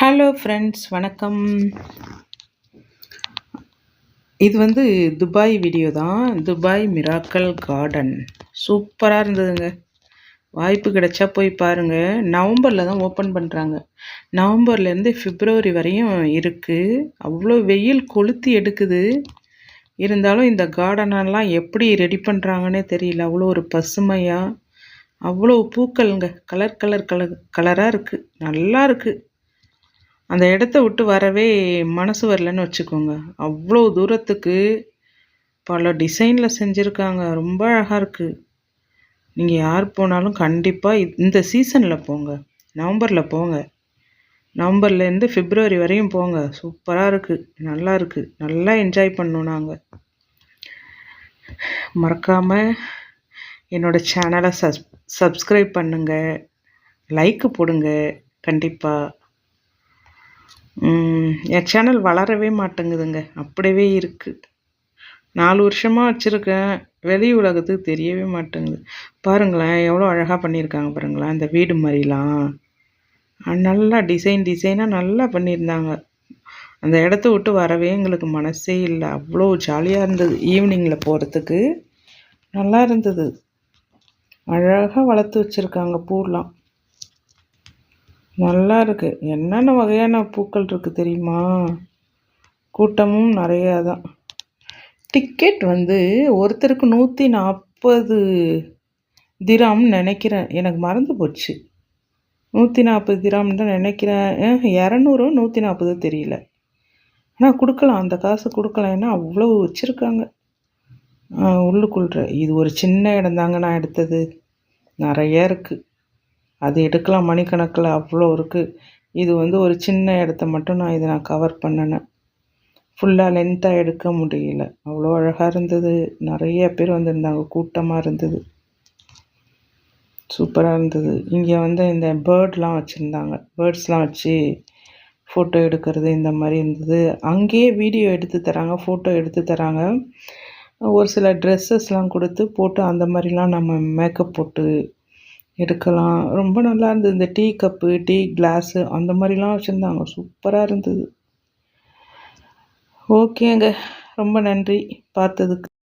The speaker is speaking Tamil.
ஹலோ ஃப்ரெண்ட்ஸ் வணக்கம். இது வந்து துபாய் வீடியோ தான். துபாய் மிராக்கல் கார்டன் சூப்பராக இருந்ததுங்க. வாய்ப்பு கிடைச்சா போய் பாருங்கள் நவம்பரில் தான் ஓப்பன் பண்ணுறாங்க நவம்பர்லேருந்து ஃபிப்ரவரி வரையும் இருக்குது அவ்வளோ வெயில் கொளுத்தி எடுக்குது. இருந்தாலும் இந்த கார்டனெல்லாம் எப்படி ரெடி பண்ணுறாங்கன்னே தெரியல. அவ்வளோ ஒரு பசுமையாக அவ்வளோ பூக்கள்ங்க. கலர் கலர் கலர் கலராக இருக்குது நல்லா இருக்குது அந்த இடத்த விட்டு வரவே மனசு வரலன்னு வச்சுக்கோங்க. அவ்வளோ தூரத்துக்கு பல டிசைனில் செஞ்சுருக்காங்க. ரொம்ப அழகாக இருக்குது நீங்கள் யார் போனாலும் கண்டிப்பாக இந்த சீசனில் போங்க. நவம்பரில் போங்க. நவம்பர்லேருந்து ஃபிப்ரவரி வரையும் போங்க. சூப்பராக இருக்குது நல்லா இருக்குது நல்லா என்ஜாய் பண்ணோம் நாங்கள் மறக்காமல் என்னோடய சேனலை சஸ் சப்ஸ்கிரைப் பண்ணுங்கள் லைக்கு போடுங்க. கண்டிப்பாக என் சேனல் வளரவே மாட்டேங்குதுங்க. அப்படியே இருக்குது நாலு வருஷமாக வச்சுருக்கேன். வெளி உலகத்துக்கு தெரியவே மாட்டேங்குது. பாருங்களேன் எவ்வளோ அழகாக பண்ணியிருக்காங்க பாருங்களேன் இந்த வீடு மாதிரிலாம். நல்லா டிசைன் டிசைனாக நல்லா பண்ணியிருந்தாங்க. அந்த இடத்த விட்டு வரவே எங்களுக்கு மனசே இல்லை. அவ்வளோ ஜாலியாக இருந்தது. ஈவினிங்கில் போகிறதுக்கு நல்லா இருந்தது. அழகாக வளர்த்து வச்சுருக்காங்க பூலாம் நல்லா இருக்குது என்னென்ன வகையான பூக்கள் இருக்குது தெரியுமா? கூட்டமும் நிறையா தான். டிக்கெட் வந்து ஒருத்தருக்கு நூற்றி நாற்பது திராம் நினைக்கிறேன். எனக்கு மறந்து போச்சு. நூற்றி நாற்பது திராம் தான் நினைக்கிறேன். இரநூறு நூற்றி நாற்பது தெரியல. ஆனால் கொடுக்கலாம். அந்த காசு கொடுக்கலாம். ஏன்னா அவ்வளோ வச்சுருக்காங்க. உள்ளுக்குள்ற இது ஒரு சின்ன இடம் தாங்க நான் எடுத்தது. நிறைய இருக்குது அது எடுக்கலாம். மணிக்கணக்கில் அவ்வளோ இருக்குது இது வந்து ஒரு சின்ன இடத்த மட்டும் நான் இதை நான் கவர் பண்ணினேன். ஃபுல்லாக லென்த்தாக எடுக்க முடியல. அவ்வளோ அழகாக இருந்தது. நிறைய பேர் வந்திருந்தாங்க. கூட்டமாக இருந்தது. சூப்பராக இருந்தது. இங்கே வந்து இந்த பேர்ட்லாம் வச்சுருந்தாங்க. பேர்ட்ஸ்லாம் வச்சு ஃபோட்டோ எடுக்கிறது இந்த மாதிரி இருந்தது. அங்கேயே வீடியோ எடுத்து தராங்க. ஃபோட்டோ எடுத்து தராங்க. ஒரு சில ட்ரெஸ்ஸஸ்லாம் கொடுத்து போட்டு அந்த மாதிரிலாம் நம்ம மேக்கப் போட்டு எடுக்கலாம். ரொம்ப நல்லா இருந்தது. இந்த டீ கப்பு டீ கிளாஸு அந்த மாதிரிலாம் வச்சுருந்தாங்க. சூப்பராக இருந்தது. ஓகேங்க. ரொம்ப நன்றி. பார்த்ததுக்கு.